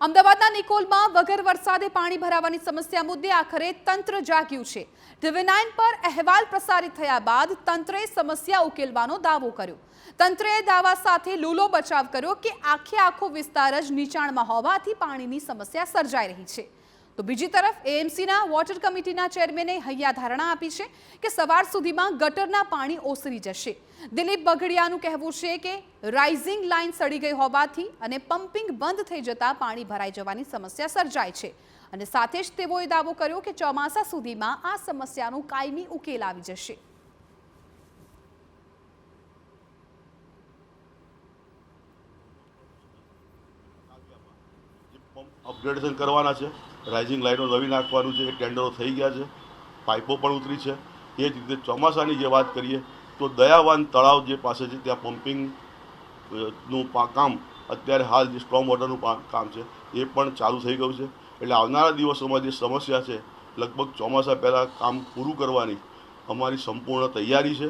અમદાવાદના નિકોલમાં વગર વરસાદે પાણી ભરાવાની સમસ્યા મુદ્દે આખરે તંત્ર જાગ્યું છે. ટીવી પર અહેવાલ પ્રસારિત થયા બાદ તંત્રે સમસ્યા ઉકેલવાનો દાવો કર્યો. તંત્રએ દાવા સાથે લૂલો બચાવ કર્યો કે આખે આખો વિસ્તાર જ નીચાણમાં હોવાથી પાણીની સમસ્યા સર્જાઈ રહી છે. તો બીજી તરફ એએમસીના વોટર કમિટીના ચેરમેને હૈયા ધારણા આપી છે કે સવાર સુધીમાં ગટરના પાણી ઓસરી જશે. દિલીપ બગડિયાનું કહેવું છે કે રાઇઝિંગ લાઇન સડી ગઈ હોવાથી અને પમ્પિંગ બંધ થઈ જતા પાણી ભરાઈ જવાની સમસ્યા સર્જાય છે. અને સાથે જ તેઓએ દાવો કર્યો કે ચોમાસા સુધીમાં આ સમસ્યાનો કાયમી ઉકેલ આવી જશે. અપગ્રેડેશન કરવાના છે. રાઇઝિંગ લાઇનો નવી નાખવાનું છે એ ટેન્ડરો થઈ ગયા છે, પાઇપો પણ ઉતરી છે. એ જ રીતે ચોમાસાની જે વાત કરીએ, તો દયાવાન તળાવ જે પાસે છે, ત્યાં પમ્પિંગનું કામ અત્યારે હાલ જે સ્ટ્રોંગ વોટરનું કામ છે, એ પણ ચાલુ થઈ ગયું છે. એટલે આવનારા દિવસોમાં જે સમસ્યા છે, લગભગ ચોમાસા પહેલાં કામ પૂરું કરવાની અમારી સંપૂર્ણ તૈયારી છે.